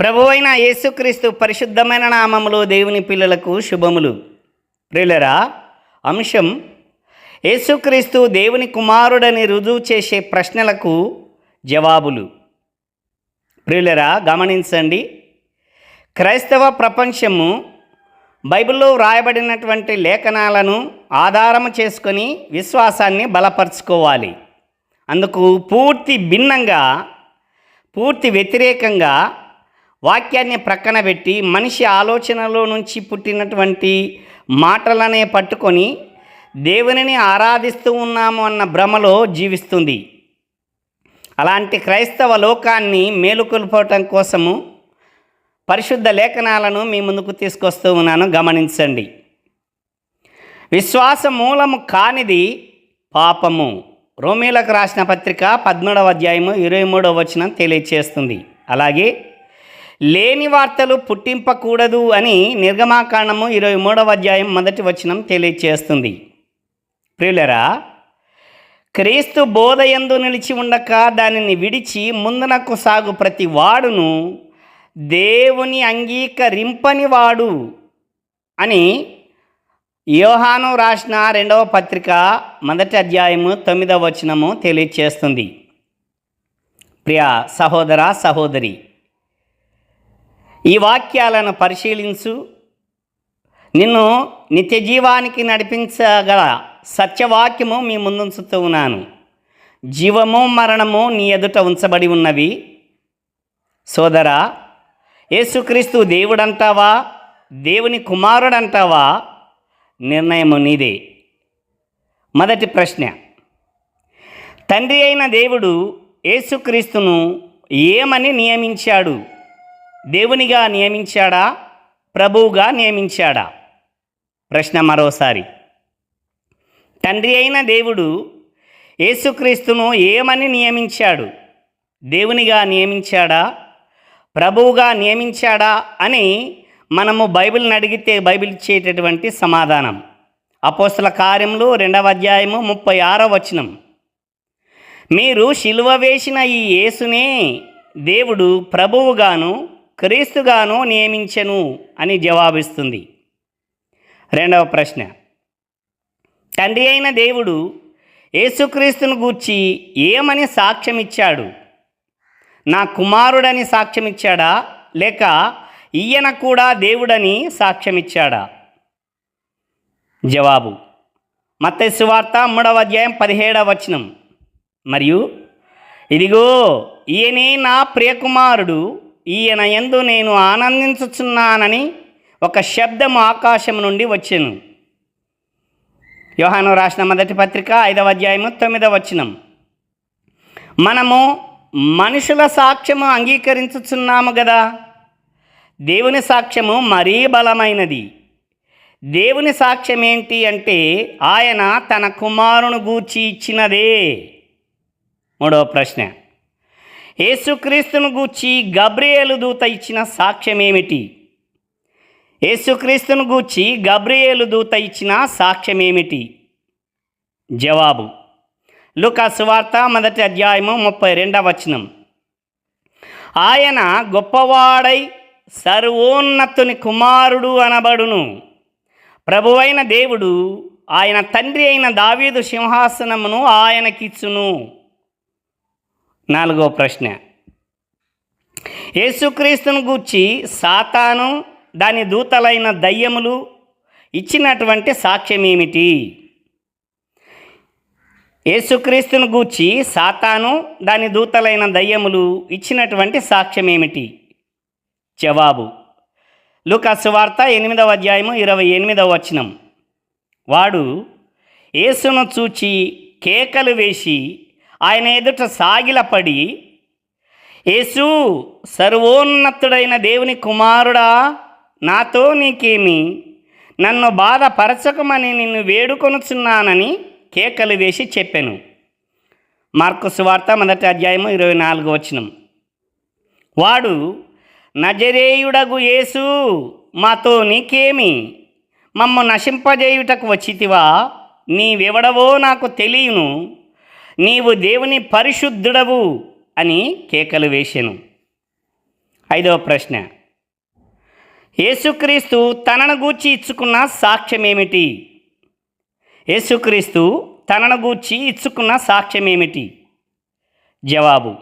ప్రభు అయిన యేసుక్రీస్తు పరిశుద్ధమైన నామములో దేవుని పిల్లలకు శుభములు. ప్రియులరా అంశం యేసుక్రీస్తు దేవుని కుమారుడని రుజువు చేసే ప్రశ్నలకు జవాబులు. ప్రియులరా గమనించండి. క్రైస్తవ ప్రపంచము బైబిల్లో వ్రాయబడినటువంటి లేఖనాలను ఆధారము చేసుకొని విశ్వాసాన్ని బలపరుచుకోవాలి. అందుకు పూర్తి భిన్నంగా పూర్తి వ్యతిరేకంగా వాక్యాన్ని ప్రక్కన పెట్టి మనిషి ఆలోచనలో నుంచి పుట్టినటువంటి మాటలనే పట్టుకొని దేవునిని ఆరాధిస్తూ ఉన్నాము అన్న భ్రమలో జీవిస్తుంది. అలాంటి క్రైస్తవ లోకాన్ని మేలుకొల్పటం కోసము పరిశుద్ధ లేఖనాలను మీ ముందుకు తీసుకొస్తూ ఉన్నాను. గమనించండి. విశ్వాస మూలము కానిది పాపము. రోమీలకు రాసిన పత్రిక పద్మూడవ అధ్యాయము ఇరవై మూడవ వచనం తెలియచేస్తుంది. అలాగే లేని వార్తలు పుట్టింపకూడదు అని నిర్గమాకాండము ఇరవై మూడవ అధ్యాయం మొదటి వచనం తెలియచేస్తుంది. ప్రియులరా క్రీస్తు బోధయందు నిలిచి ఉండక దానిని విడిచి ముందునకు సాగు ప్రతి వాడును దేవుని అంగీకరింపని వాడు అని యోహాను రాసిన రెండవ పత్రిక మొదటి అధ్యాయము తొమ్మిదవ వచనము తెలియచేస్తుంది. ప్రియ సహోదర సహోదరి ఈ వాక్యాలను పరిశీలించు. నిన్ను నిత్య జీవానికి నడిపించగల సత్యవాక్యము మీ ముందుంచుతూ ఉన్నాను. జీవము మరణము నీ ఎదుట ఉంచబడి ఉన్నవి. సోదరా యేసుక్రీస్తు దేవుడంటావా? దేవుని కుమారుడంటావా? నిర్ణయము నీదే. మొదటి ప్రశ్న. తండ్రి అయిన దేవుడు యేసుక్రీస్తును ఏమని నియమించాడు? దేవునిగా నియమించాడా? ప్రభువుగా నియమించాడా? ప్రశ్న మరోసారి. తండ్రి అయిన దేవుడు యేసుక్రీస్తును ఏమని నియమించాడు? దేవునిగా నియమించాడా? ప్రభువుగా నియమించాడా? అని మనము బైబిల్ని అడిగితే బైబిల్ ఇచ్చేటటువంటి సమాధానం. అపోస్తుల కార్యములు రెండవ అధ్యాయము ముప్పై ఆరో వచనం. మీరు శిలువ వేసిన ఈ యేసునే దేవుడు ప్రభువుగాను క్రీస్తుగాను నియమించెను అని జవాబిస్తుంది. రెండవ ప్రశ్న. తండ్రి అయిన దేవుడు యేసుక్రీస్తును గూర్చి ఏమని సాక్ష్యమిచ్చాడు? నా కుమారుడని సాక్ష్యమిచ్చాడా? లేక ఈయన కూడా దేవుడని సాక్ష్యమిచ్చాడా? జవాబు. మత్తయి వార్త మూడవ అధ్యాయం పదిహేడవ వచనం. మరియు ఇదిగో ఈయనే నా ప్రియకుమారుడు ఈయన ఎందు నేను ఆనందించుచున్నానని ఒక శబ్దం ఆకాశం నుండి వచ్చాను. యోహాను రాసిన మొదటి పత్రిక ఐదవ అధ్యాయము తొమ్మిదవ వచనం. మనము మనుషుల సాక్ష్యము అంగీకరించుచున్నాము కదా దేవుని సాక్ష్యము మరీ బలమైనది. దేవుని సాక్ష్యం ఏంటి అంటే ఆయన తన కుమారుని గూర్చి ఇచ్చినదే. మూడవ ప్రశ్న. యేసుక్రీస్తును గూర్చి గబ్రియేలు దూత ఇచ్చిన సాక్ష్యం ఏమిటి యేసుక్రీస్తును గూర్చి గబ్రియేలు దూత ఇచ్చిన సాక్ష్యం ఏమిటి జవాబు. లుకా సువార్త మొదటి అధ్యాయము ముప్పై రెండవ వచనం. ఆయన గొప్పవాడై సర్వోన్నతుని కుమారుడు అనబడును. ప్రభువైన దేవుడు ఆయన తండ్రి అయిన దావీదు సింహాసనమును ఆయనకిచ్చును. నాలుగో ప్రశ్న. యేసుక్రీస్తును గూర్చి సాతాను దాని దూతలైన దయ్యములు ఇచ్చినటువంటి సాక్ష్యం ఏమిటి యేసుక్రీస్తును గూర్చి సాతాను దాని దూతలైన దయ్యములు ఇచ్చినటువంటి సాక్ష్యం ఏమిటి జవాబు. లూకాసు వార్త ఎనిమిదవ అధ్యాయము ఇరవై ఎనిమిదవ వచనం. వాడు యేసును చూచి కేకలు వేసి ఆయన ఎదుట సాగిలపడి యేసు సర్వోన్నతుడైన దేవుని కుమారుడా నాతో నీకేమి నన్ను బాధపరచకమని నిన్ను వేడుకొనుచున్నానని కేకలు వేసి చెప్పాను. మార్కు సువార్త మొదటి అధ్యాయము ఇరవై నాలుగు వచనం. వాడు నజరేయుడగు యేసు మాతో నీకేమి మమ్మ నశింపజేయుటకు వచ్చితివా నీవెవడవో నాకు తెలియను. నీవు దేవుని పరిశుద్ధుడవు అని కేకలు వేశాను. ఐదవ ప్రశ్న. యేసుక్రీస్తు తనను గూర్చి ఇచ్చుకున్న సాక్ష్యం ఏమిటి యేసుక్రీస్తు తనను గూర్చి ఇచ్చుకున్న సాక్ష్యం ఏమిటి జవాబు.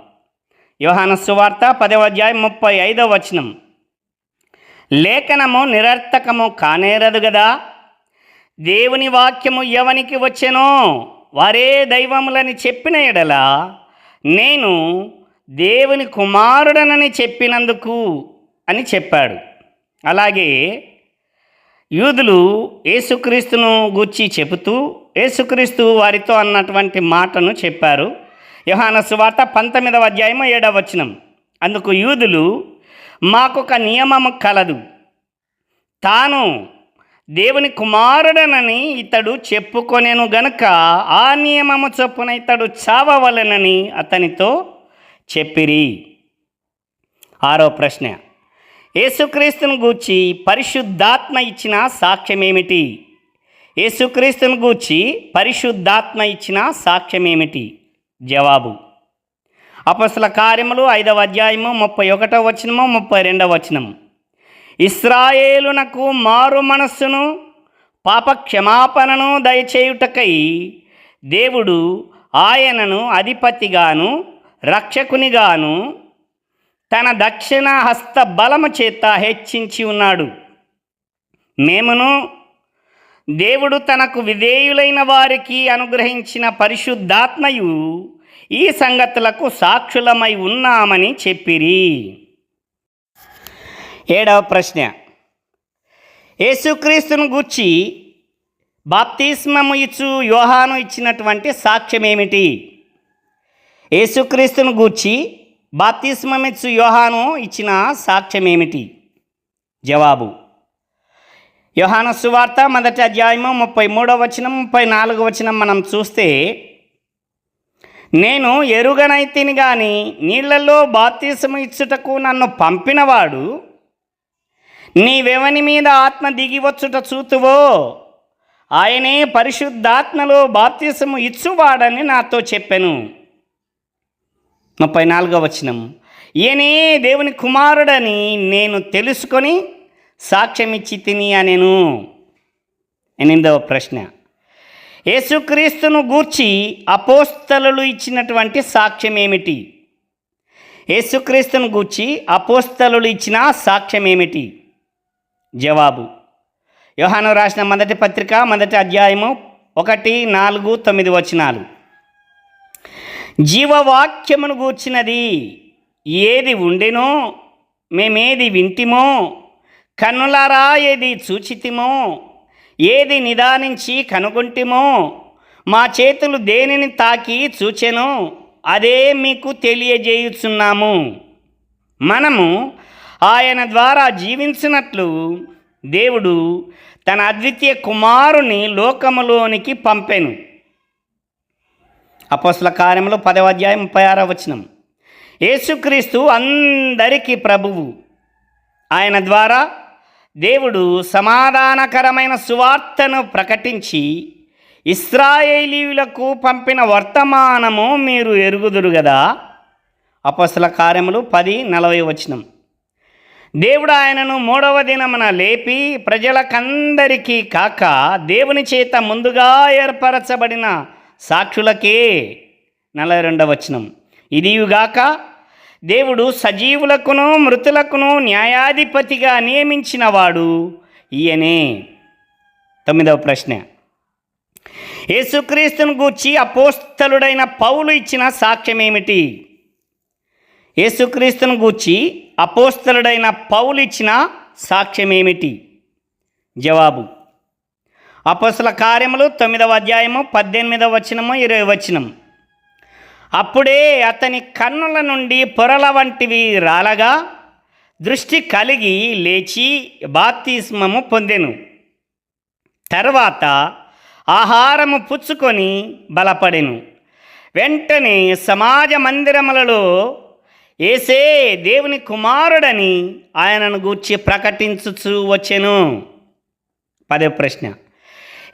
యోహాన సువార్త పదవ అధ్యాయం ముప్పై ఐదవ వచనం. లేఖనము నిరర్థకము కానేరదు గదా? దేవుని వాక్యము ఎవనికి వచ్చెనో? వారే దైవములని చెప్పిన ఎడల నేను దేవుని కుమారుడనని చెప్పినందుకు అని చెప్పాడు. అలాగే యూదులు యేసుక్రీస్తును గూర్చి చెబుతూ యేసుక్రీస్తు వారితో అన్నటువంటి మాటను చెప్పారు. యోహాన సువార్త పంతొమ్మిదవ అధ్యాయము ఏడవ వచనం. అందుకు యూదులు మాకొక నియమము కలదు. తాను దేవుని కుమారుడనని ఇతడు చెప్పుకొనేను గనుక ఆ నియమము చొప్పున ఇతడు చావవలెనని అతనితో చెప్పిరి. ఆరో ప్రశ్న. యేసుక్రీస్తును గూర్చి పరిశుద్ధాత్మ ఇచ్చిన సాక్ష్యం ఏమిటి యేసుక్రీస్తును గూర్చి పరిశుద్ధాత్మ ఇచ్చిన సాక్ష్యం ఏమిటి జవాబు. అపస్సుల కార్యములు ఐదవ అధ్యాయము ముప్పై ఒకటో వచనము ముప్పై రెండవ వచనము. ఇస్రాయేలునకు మారు మనస్సును పాప క్షమాపణను దయచేయుటకై దేవుడు ఆయనను అధిపతిగాను రక్షకునిగాను తన దక్షిణ హస్త బలము చేత హెచ్చించి ఉన్నాడు. మేమును దేవుడు తనకు విధేయులైన వారికి అనుగ్రహించిన పరిశుద్ధాత్మయు ఈ సంగతులకు సాక్షులమై ఉన్నామని చెప్పిరి. ఏడవ ప్రశ్న. యేసుక్రీస్తును గూర్చి బాప్తిస్మము ఇచ్చు యోహాను ఇచ్చినటువంటి సాక్ష్యం ఏమిటి యేసుక్రీస్తును గూర్చి బాప్తిస్మమిచ్చు యోహాను ఇచ్చిన సాక్ష్యం ఏమిటి జవాబు. యోహాను సువార్త మొదటి అధ్యాయము ముప్పై మూడవ వచనం ముప్పై నాలుగవ వచనం మనం చూస్తే నేను ఎరుగనైతిని కానీ నీళ్ళలో బాప్తిసం ఇచ్చుటకు నన్ను పంపినవాడు నీవెవని మీద ఆత్మ దిగివచ్చుట చూతువో? ఆయనే పరిశుద్ధాత్మలో బాప్తిసము ఇచ్చువాడని నాతో చెప్పాను. ముప్పై నాలుగవ వచనం. ఈయనే దేవుని కుమారుడని నేను తెలుసుకొని సాక్ష్యమిచ్చి తిని అనెను. ఎనిమిదవ ప్రశ్న. యేసుక్రీస్తును గూర్చి అపోస్తలు ఇచ్చినటువంటి సాక్ష్యం ఏమిటి యేసుక్రీస్తును గూర్చి అపోస్తలు ఇచ్చిన సాక్ష్యం ఏమిటి జవాబు. యోహాను రాసిన మొదటి పత్రిక మొదటి అధ్యాయము ఒకటి నాలుగు తొమ్మిది వచనాలు. జీవవాక్యమును గూర్చినది ఏది ఉండెనో మేమేది వింటిమో కన్నులారా ఏది చూచితిమో ఏది నిదానించి కనుగొంటిమో మా చేతులు దేనిని తాకి చూచెనో అదే మీకు తెలియజేయుచున్నాము. మనము ఆయన ద్వారా జీవించినట్లు దేవుడు తన అద్వితీయ కుమారుని లోకములోనికి పంపెను. అపోస్ల కార్యములు పదవ అధ్యాయం ముప్పై ఆరవ వచనం. యేసుక్రీస్తు అందరికీ ప్రభువు. ఆయన ద్వారా దేవుడు సమాధానకరమైన సువార్తను ప్రకటించి ఇస్రాయేలీలకు పంపిన వర్తమానము మీరు ఎరుగుదురు కదా అపస్ల కార్యములు పది నలభై వచనం. దేవుడు ఆయనను మూడవ దినమున లేపి ప్రజలకందరికీ కాక దేవుని చేత ముందుగా ఏర్పరచబడిన సాక్షులకే నలభై రెండవ వచనం. ఇదియుగాక దేవుడు సజీవులకును మృతులకును న్యాయాధిపతిగా నియమించినవాడు ఈయనే. తొమ్మిదవ ప్రశ్న. యేసుక్రీస్తును గూర్చి అపోస్తలుడైన పౌలు ఇచ్చిన సాక్ష్యం ఏమిటి యేసుక్రీస్తును గూర్చి అపోస్తలుడైన పౌలు ఇచ్చిన సాక్ష్యం ఏమిటి జవాబు అపోస్తల కార్యములు తొమ్మిదవ అధ్యాయము పద్దెనిమిదవ వచనము ఇరవై వచనం. అప్పుడే అతని కన్నుల నుండి పొరల వంటివి రాలగా దృష్టి కలిగి లేచి బాప్తిస్మము పొందెను. తర్వాత ఆహారము పుచ్చుకొని బలపడెను. వెంటనే సమాజ మందిరములలో ఏసే దేవుని కుమారుడని ఆయనను గూర్చి ప్రకటించుచు వచ్చెను. పదే ప్రశ్న.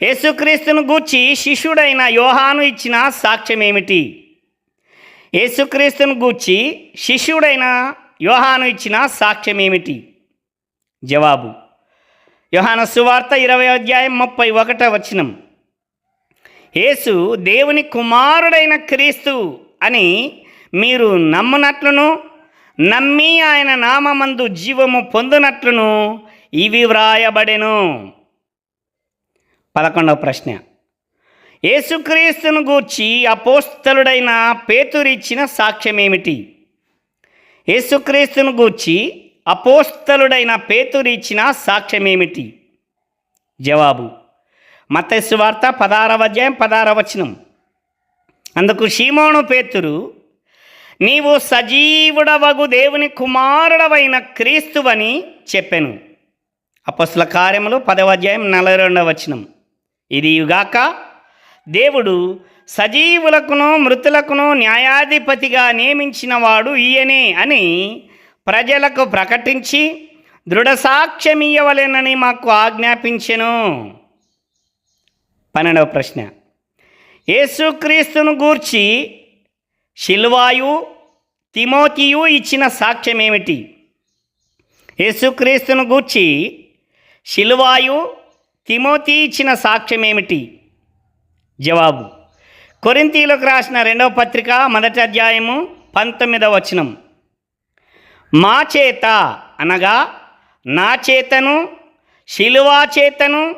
యేసుక్రీస్తును గూర్చి శిష్యుడైన యోహాను ఇచ్చిన సాక్ష్యం ఏమిటి యేసుక్రీస్తును గూర్చి శిష్యుడైన యోహాను ఇచ్చిన సాక్ష్యం ఏమిటి జవాబు. యోహాను సువార్త ఇరవై అధ్యాయం ముప్పై ఒకట వచనం. యేసు దేవుని కుమారుడైన క్రీస్తు అని మీరు నమ్మునట్లును నమ్మి ఆయన నామమందు జీవము పొందినట్లును ఇవి వ్రాయబడెను. పదకొండవ ప్రశ్న. యేసుక్రీస్తును గూర్చి అపోస్తలుడైన పేతురిచ్చిన సాక్ష్యం ఏమిటి యేసుక్రీస్తును గూర్చి అపోస్తలుడైన పేతురిచ్చిన సాక్ష్యం ఏమిటి జవాబు. మతస్సు వార్త పదారవ అధ్యాయం పదారవచనం అందుకు షీమోను పేతురు నీవు సజీవుడవగు దేవుని కుమారుడవైన క్రీస్తువని చెప్పాను. అపస్సుల కార్యములు పదవ అధ్యాయం నలభై రెండవ వచనం. ఇదిగాక దేవుడు సజీవులకును మృతులకును న్యాయాధిపతిగా నియమించిన వాడు ఈయనే అని ప్రజలకు ప్రకటించి దృఢ సాక్ష్యమియ్యవలెనని మాకు ఆజ్ఞాపించెను. పన్నెండవ ప్రశ్న. యేసుక్రీస్తును గూర్చి శిల్వాయు తిమోతియు ఇచ్చిన సాక్ష్యం ఏమిటి యేసుక్రీస్తును గూర్చి శిల్వాయు తిమోతి ఇచ్చిన సాక్ష్యం ఏమిటి జవాబు. కొరింతీలకు రాసిన రెండవ పత్రిక మొదటి అధ్యాయము పంతొమ్మిదవ వచనం. మా చేత అనగా నా చేతను శిలువా చేతను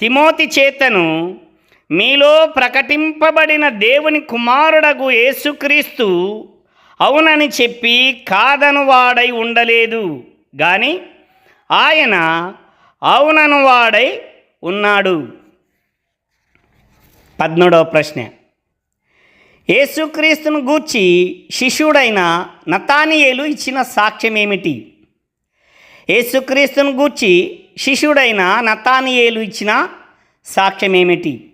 తిమోతి చేతను మీలో ప్రకటింపబడిన దేవుని కుమారుడగు యేసుక్రీస్తు అవునని చెప్పి కాదనువాడై ఉండలేదు. కానీ ఆయన అవునను వాడై ఉన్నాడు. పద్మూడవ ప్రశ్న. యేసుక్రీస్తును గూర్చి శిష్యుడైన నతానియేలు ఇచ్చిన సాక్ష్యం ఏమిటి యేసుక్రీస్తును గూర్చి శిష్యుడైన నతానియేలు ఇచ్చిన సాక్ష్యం ఏమిటి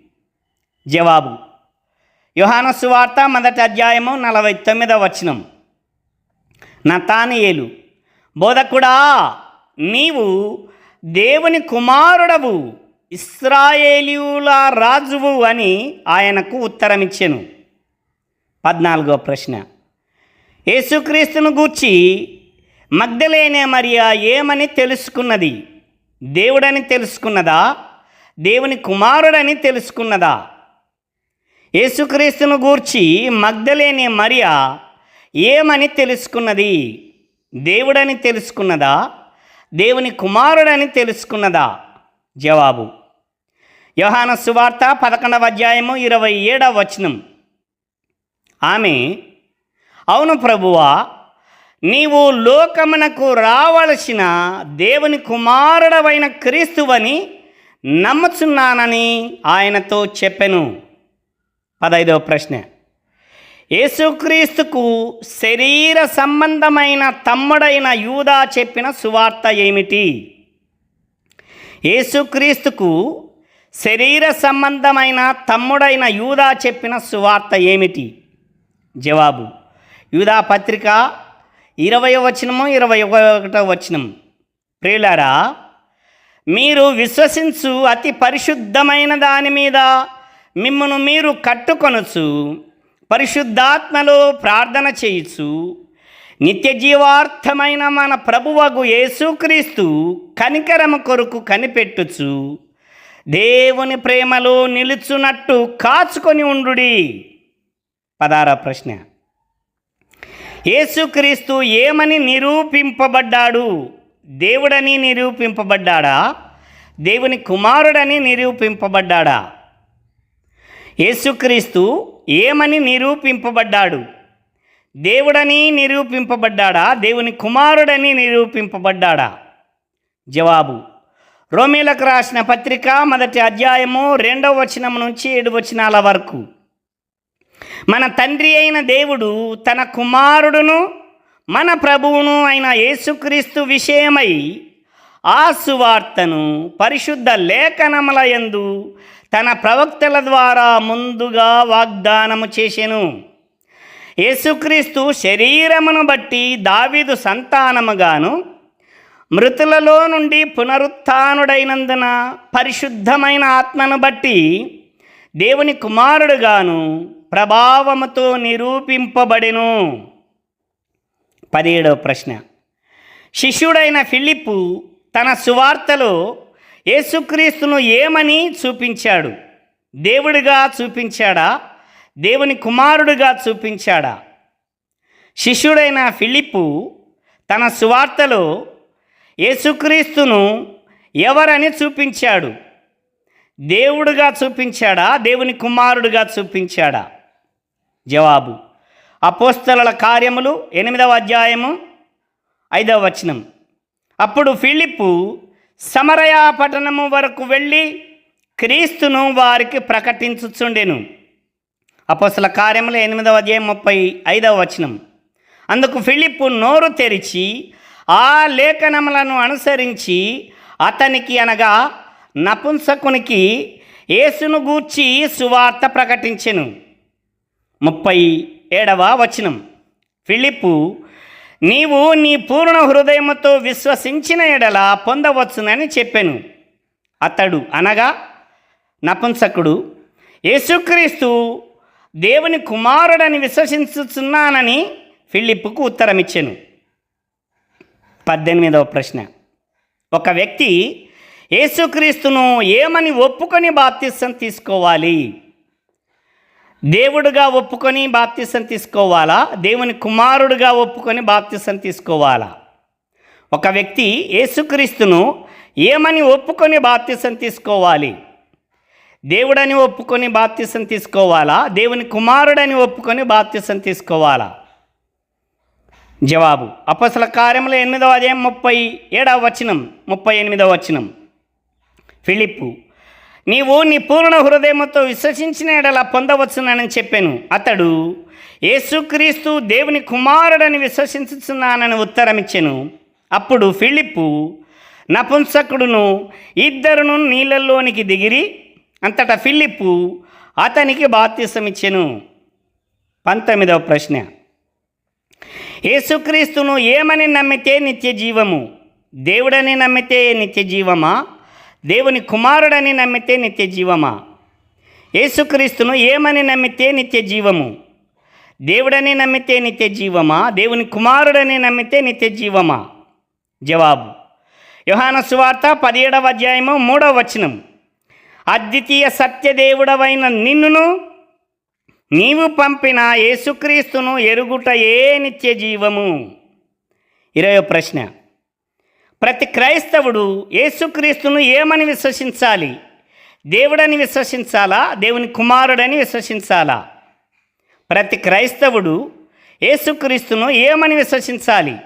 జవాబు. యోహాను సువార్త మొదటి అధ్యాయము నలభై తొమ్మిదవ వచనం. నతానియేలు బోధకుడా నీవు దేవుని కుమారుడవు ఇస్రాయేలీయుల రాజువు అని ఆయనకు ఉత్తరమిచ్చాను. పద్నాలుగో ప్రశ్న. యేసుక్రీస్తును గూర్చి మగ్ధలేనే మరియా ఏమని తెలుసుకున్నది? దేవుడని తెలుసుకున్నదా? దేవుని కుమారుడని తెలుసుకున్నదా? యేసుక్రీస్తును గూర్చి మగ్ధలేని మరియా? ఏమని తెలుసుకున్నది? దేవుడని తెలుసుకున్నదా? దేవుని కుమారుడని తెలుసుకున్నదా? జవాబు. యోహాన సువార్త పదకొండవ అధ్యాయము ఇరవై ఏడవ వచనం. ఆమె అవును ప్రభువా నీవు లోకమునకు రావలసిన దేవుని కుమారుడవైన క్రీస్తువని నమ్ముచున్నానని ఆయనతో చెప్పెను. పదైదవ ప్రశ్న. యేసుక్రీస్తుకు శరీర సంబంధమైన తమ్ముడైన యూదా చెప్పిన సువార్త ఏమిటి? యేసుక్రీస్తుకు శరీర సంబంధమైన తమ్ముడైన యూదా చెప్పిన సువార్త ఏమిటి? జవాబు యూదా పత్రిక ఇరవై వచనము ఇరవై ఒకటో వచనం ప్రియులారా మీరు విశ్వసించు అతి పరిశుద్ధమైన దాని మీద మిమ్మను మీరు కట్టుకొనచ్చు పరిశుద్ధాత్మలో ప్రార్థన చేయొచ్చు నిత్య జీవార్థమైన మన ప్రభువగు యేసుక్రీస్తు కనికరము కొరకు కనిపెట్టుచు దేవుని ప్రేమలో నిలుచున్నట్టు కాచుకొని ఉండుడి. పదార ప్రశ్న. యేసుక్రీస్తు ఏమని నిరూపింపబడ్డాడు? దేవుడని నిరూపింపబడ్డాడా? దేవుని కుమారుడని నిరూపింపబడ్డాడా? యేసుక్రీస్తు ఏమని నిరూపింపబడ్డాడు? దేవుడని నిరూపింపబడ్డాడా? దేవుని కుమారుడని నిరూపింపబడ్డాడా? జవాబు రోమిలకు రాసిన పత్రిక మొదటి అధ్యాయము రెండవ వచనం నుంచి ఏడు వచనాల వరకు. మన తండ్రి అయిన దేవుడు తన కుమారుడును మన ప్రభువును అయిన యేసుక్రీస్తు విషయమై ఆ సువార్తను పరిశుద్ధ లేఖనముల యందు తన ప్రవక్తల ద్వారా ముందుగా వాగ్దానము చేసెను. యేసుక్రీస్తు శరీరమును బట్టి దావీదు సంతానముగాను మృతులలో నుండి పునరుత్డైనందున పరిశుద్ధమైన ఆత్మను బట్టి దేవుని కుమారుడుగాను ప్రభావముతో నిరూపింపబడెను. పదిహేడవ ప్రశ్న. శిష్యుడైన ఫిలిప్పు తన సువార్తలో యేసుక్రీస్తును ఏమని చూపించాడు? దేవుడిగా చూపించాడా? దేవుని కుమారుడిగా చూపించాడా? శిష్యుడైన ఫిలిప్పు తన సువార్తలో యేసుక్రీస్తును ఎవరని చూపించాడు? దేవుడుగా చూపించాడా? దేవుని కుమారుడిగా చూపించాడా? జవాబు. అపోస్తల కార్యములు ఎనిమిదవ అధ్యాయము ఐదవ వచనం అప్పుడు ఫిలిప్పు సమరయా పట్టణము వరకు వెళ్ళి క్రీస్తును వారికి ప్రకటించుచుండెను. అపోస్తల కార్యములు ఎనిమిదవ అధ్యాయం ముప్పై ఐదవ వచనం. అందుకు ఫిలిప్పు నోరు తెరిచి ఆ లేఖనములను అనుసరించి అతనికి అనగా నపుంసకునికి యేసును గూర్చి సువార్త ప్రకటించెను. ముప్పై ఏడవ వచనం. ఫిలిప్పు నీవు నీ పూర్ణ హృదయముతో విశ్వసించిన ఎడల పొందవచ్చునని చెప్పాను. అతడు అనగా నపుంసకుడు యేసుక్రీస్తు దేవుని కుమారుడని విశ్వసించుచున్నానని ఫిలిప్పుకు ఉత్తరమిచ్చాను. పద్దెనిమిదవ ప్రశ్న. ఒక వ్యక్తి యేసుక్రీస్తును ఏమని ఒప్పుకొని బాప్తిసం తీసుకోవాలి? దేవుడుగా ఒప్పుకొని బాప్తిసం తీసుకోవాలా? దేవుని కుమారుడుగా ఒప్పుకొని బాప్తిసం తీసుకోవాలా? ఒక వ్యక్తి యేసుక్రీస్తును ఏమని ఒప్పుకొని బాప్తిసం తీసుకోవాలి? దేవుడని ఒప్పుకొని బాప్తిసం తీసుకోవాలా? దేవుని కుమారుడని ఒప్పుకొని బాప్తిసం తీసుకోవాలా? జవాబు. అపసల కార్యములు ఎనిమిదవ అధ్యాయం ముప్పై ఏడవ వచనం ముప్పై ఎనిమిదవ వచనం. ఫిలిప్పు నీవు నీ పూర్ణ హృదయంతో విశ్వసించిన ఎడలా పొందవచ్చునని చెప్పాను. అతడు యేసుక్రీస్తు దేవుని కుమారుడని విశ్వసించుతున్నానని ఉత్తరమిచ్చాను. అప్పుడు ఫిలిప్పు నపుంసకుడును ఇద్దరును నీళ్ళల్లోనికి దిగిరి. అంతటా ఫిలిప్పు అతనికి బాప్తిసమిచ్చెను. పంతొమ్మిదవ ప్రశ్న. యేసుక్రీస్తును ఏమని నమ్మితే నిత్య జీవము దేవుడని నమ్మితే నిత్య జీవమా దేవుని కుమారుడని నమ్మితే నిత్య జీవమా? యేసుక్రీస్తును ఏమని నమ్మితే నిత్య జీవము? దేవుడని నమ్మితే నిత్య జీవమా? దేవుని కుమారుడని నమ్మితే నిత్య జీవమా? జవాబు. యోహాన సువార్త పదిహేడవ అధ్యాయము మూడవ వచనం. అద్వితీయ సత్యదేవుడవైన నిన్నును నీవు పంపిన యేసుక్రీస్తును ఎరుగుట ఏ నిత్య జీవము? ఇరవై ప్రశ్న. ప్రతి క్రైస్తవుడు యేసుక్రీస్తును ఏమని విశ్వసించాలి? దేవుడని విశ్వసించాలా? దేవుని కుమారుడని విశ్వసించాలా? ప్రతి క్రైస్తవుడు యేసుక్రీస్తును ఏమని విశ్వసించాలి?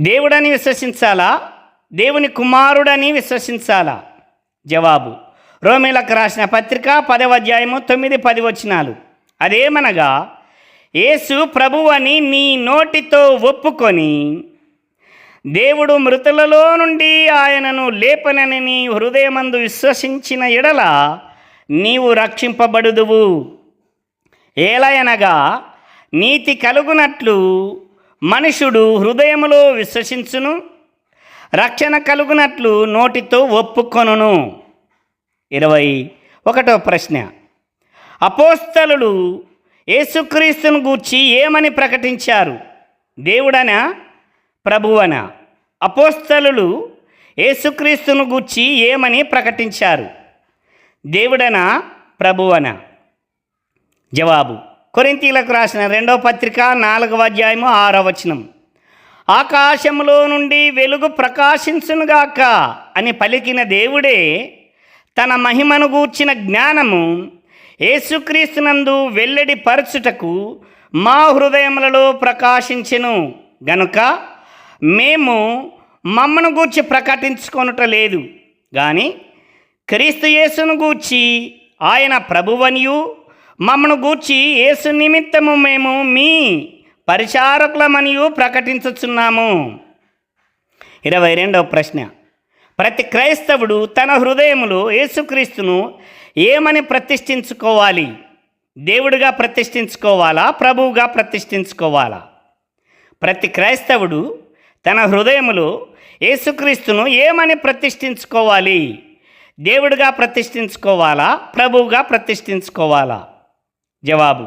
దేవుడని విశ్వసించాలా? దేవుని కుమారుడని విశ్వసించాలా? జవాబు. రోమిలకు రాసిన పత్రిక పదవ అధ్యాయము తొమ్మిది పది వచనాలు. అదేమనగా యేసు ప్రభు అని నీ నోటితో ఒప్పుకొని దేవుడు మృతులలో నుండి ఆయనను లేపనని నీ హృదయమందు విశ్వసించిన ఎడల నీవు రక్షింపబడుదువు. ఏలయనగా నీతి కలుగునట్లు మనుషుడు హృదయములో విశ్వసించును రక్షణ కలుగునట్లు నోటితో ఒప్పుకొనును. ఇరవై ఒకటో ప్రశ్న. అపోస్తలుడు యేసుక్రీస్తును గూర్చి ఏమని ప్రకటించారు? దేవుడనా? ప్రభువన. అపోస్తలులు యేసుక్రీస్తును గూర్చి ఏమని ప్రకటించారు? దేవుడనా ప్రభువన? జవాబు. కొరింతీలకు రాసిన రెండవ పత్రిక నాలుగవ అధ్యాయము ఆరవ వచనం. ఆకాశములో నుండి వెలుగు ప్రకాశించునుగాక అని పలికిన దేవుడే తన మహిమను గూర్చిన జ్ఞానము యేసుక్రీస్తునందు వెల్లడి పరచుటకు మా హృదయములలో ప్రకాశించెను. గనుక మేము మమ్మను గూర్చి ప్రకటించుకొనుట లేదు. కానీ క్రీస్తు యేసును గూర్చి ఆయన ప్రభువనియు మమ్మను గూర్చి యేసు నిమిత్తము మేము మీ పరిచారకులమనియు ప్రకటించుచున్నాము. ఇరవై రెండవ ప్రశ్న. ప్రతి క్రైస్తవుడు తన హృదయంలో యేసుక్రీస్తును ఏమని ప్రతిష్ఠించుకోవాలి? దేవుడిగా ప్రతిష్ఠించుకోవాలా? ప్రభువుగా ప్రతిష్ఠించుకోవాలా? ప్రతి క్రైస్తవుడు తన హృదయములో యేసుక్రీస్తును ఏమని ప్రతిష్ఠించుకోవాలి? దేవుడిగా ప్రతిష్ఠించుకోవాలా? ప్రభువుగా ప్రతిష్ఠించుకోవాలా? జవాబు.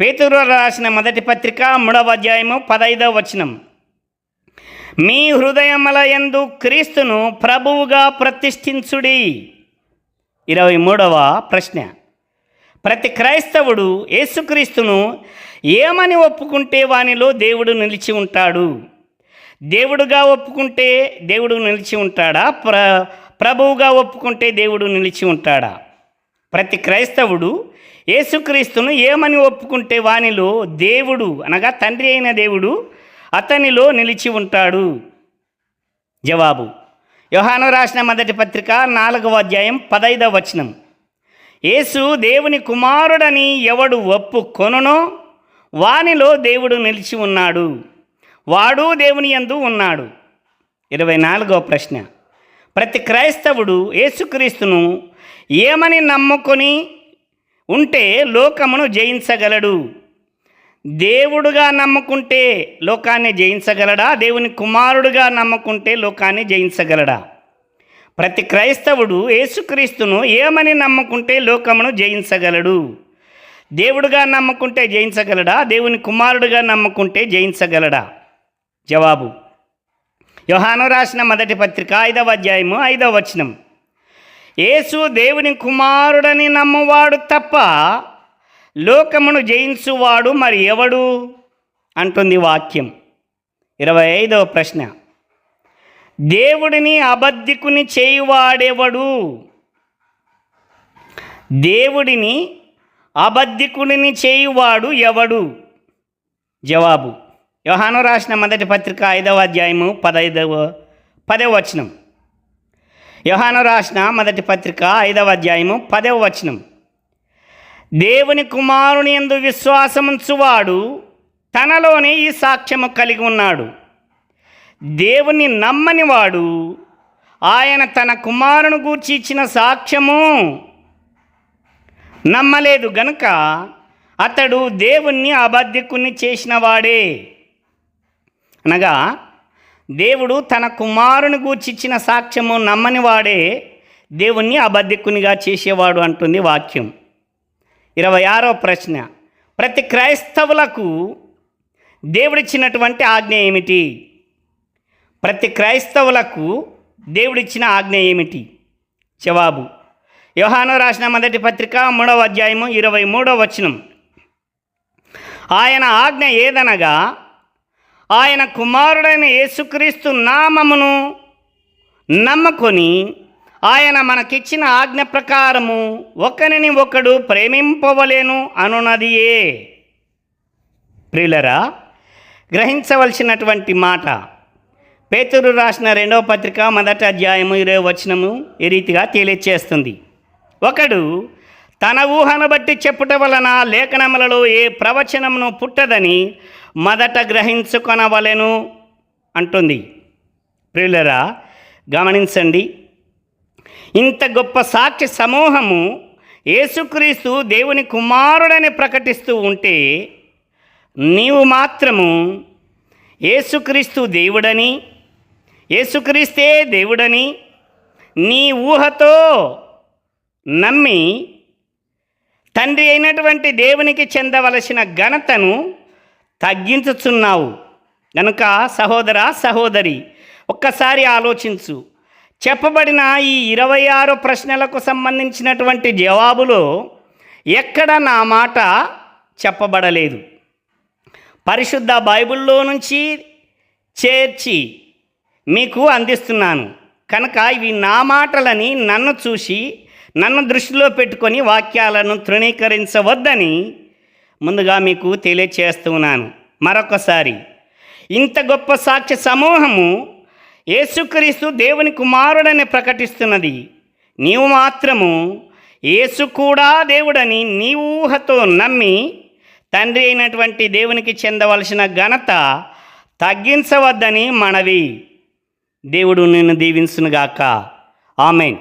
పేతురు రాసిన మొదటి పత్రిక మూడవ అధ్యాయము పదైదవ వచనం. మీ హృదయముల యందు క్రీస్తును ప్రభువుగా ప్రతిష్ఠించుడి. ఇరవై మూడవ ప్రశ్న. ప్రతి క్రైస్తవుడు యేసుక్రీస్తును ఏమని ఒప్పుకుంటే వానిలో దేవుడు నిలిచి ఉంటాడు? దేవుడుగా ఒప్పుకుంటే దేవుడు నిలిచి ఉంటాడా? ప్ర ప్రభువుగా ఒప్పుకుంటే దేవుడు నిలిచి ఉంటాడా? ప్రతి క్రైస్తవుడు యేసుక్రీస్తును ఏమని ఒప్పుకుంటే వానిలో దేవుడు అనగా తండ్రి అయిన దేవుడు అతనిలో నిలిచి ఉంటాడు? జవాబు. యోహాను రాసిన మొదటి పత్రిక నాలుగవ అధ్యాయం పదైదవ వచనం. యేసు దేవుని కుమారుడని ఎవడు ఒప్పుకొనునో వానిలో దేవుడు నిలిచి ఉన్నాడు. వాడు దేవుని యందు ఉన్నాడు. ఇరవై నాలుగవ ప్రశ్న. ప్రతి క్రైస్తవుడు యేసుక్రీస్తును ఏమని నమ్ముకొని ఉంటే లోకమును జయించగలడు? దేవుడుగా నమ్ముకుంటే లోకాన్ని జయించగలడా? దేవుని కుమారుడుగా నమ్ముకుంటే లోకాన్ని జయించగలడా? ప్రతి క్రైస్తవుడు యేసుక్రీస్తును ఏమని నమ్ముకుంటే లోకమును జయించగలడు? దేవుడుగా నమ్ముకుంటే జయించగలడా? దేవుని కుమారుడుగా నమ్ముకుంటే జయించగలడా? జవాబు. యోహాను రాసిన మొదటి పత్రిక ఐదవ అధ్యాయము ఐదవ వచనం. యేసు దేవుని కుమారుడని నమ్మువాడు తప్ప లోకమును జయించువాడు మరి ఎవడు? అంటుంది వాక్యం. ఇరవై ఐదవ ప్రశ్న. దేవుడిని అబద్ధికుని చేయువాడెవడు? దేవుడిని అబద్ధికుడిని చేయువాడు ఎవడు? జవాబు. యోహాను రాసిన మొదటి పత్రిక ఐదవ అధ్యాయము పదైదవ పదవ వచనం. యోహాను రాసిన మొదటి పత్రిక ఐదవ అధ్యాయము పదవ వచనం. దేవుని కుమారుని ఎందు విశ్వాసముంచువాడు తనలోనే ఈ సాక్ష్యము కలిగి ఉన్నాడు. దేవుని నమ్మని వాడు ఆయన తన కుమారుని గూర్చి ఇచ్చిన సాక్ష్యము నమ్మలేదు గనుక అతడు దేవుణ్ణి అబద్ధికుని చేసిన వాడే. అనగా దేవుడు తన కుమారుని గూర్చిచ్చిన సాక్ష్యము నమ్మని వాడే దేవుణ్ణి అబద్ధికునిగా చేసేవాడు అంటుంది వాక్యం. ఇరవై ఆరో ప్రశ్న. ప్రతి క్రైస్తవులకు దేవుడిచ్చినటువంటి ఆజ్ఞ ఏమిటి? ప్రతి క్రైస్తవులకు దేవుడిచ్చిన ఆజ్ఞ ఏమిటి? జవాబు. యోహాను రాసిన మొదటి పత్రిక మూడవ అధ్యాయము ఇరవై మూడవ వచనం. ఆయన ఆజ్ఞ ఏదనగా ఆయన కుమారుడైన యేసుక్రీస్తు నామమును నమ్మకొని ఆయన మనకిచ్చిన ఆజ్ఞ ప్రకారము ఒకరిని ఒకడు ప్రేమింపవలేను అనున్నదియే. ప్రియులరా గ్రహించవలసినటువంటి మాట. పేతురు రాసిన రెండవ పత్రిక మొదటి అధ్యాయము ఇరవై వచనము ఈ రీతిగా తెలియచేస్తుంది. ఒకడు తన ఊహను బట్టి చెప్పుట వలన లేఖనములలో ఏ ప్రవచనమును పుట్టదని మొదట గ్రహించుకొనవలెను అంటుంది. ప్రియులరా గమనించండి. ఇంత గొప్ప సాక్షి సమూహము యేసుక్రీస్తు దేవుని కుమారుడని ప్రకటిస్తూ ఉంటే నీవు మాత్రము యేసుక్రీస్తు దేవుడని యేసుక్రీస్తే దేవుడని నీ ఊహతో నమ్మి తండ్రి అయినటువంటి దేవునికి చెందవలసిన ఘనతను తగ్గించుచున్నావు. గనుక సహోదర సహోదరి ఒక్కసారి ఆలోచించు. చెప్పబడిన ఈ ఇరవై ఆరు ప్రశ్నలకు సంబంధించినటువంటి జవాబులో ఎక్కడ నా మాట చెప్పబడలేదు. పరిశుద్ధ బైబిల్లో నుంచి చేర్చి మీకు అందిస్తున్నాను. కనుక ఇవి నా మాటలని నన్ను చూసి నన్ను దృష్టిలో పెట్టుకొని వాక్యాలను తృణీకరించవద్దని ముందుగా మీకు తెలియచేస్తున్నాను. మరొకసారి ఇంత గొప్ప సాక్ష్య సమూహము యేసుక్రీస్తు దేవుని కుమారుడని ప్రకటిస్తున్నది. నీవు మాత్రము యేసు కూడా దేవుడని నీ ఊహతో నమ్మి తండ్రి అయినటువంటి దేవునికి చెందవలసిన ఘనత తగ్గించవద్దని మనవి. దేవుడు నిన్ను దీవించునుగాక. ఆమెన్.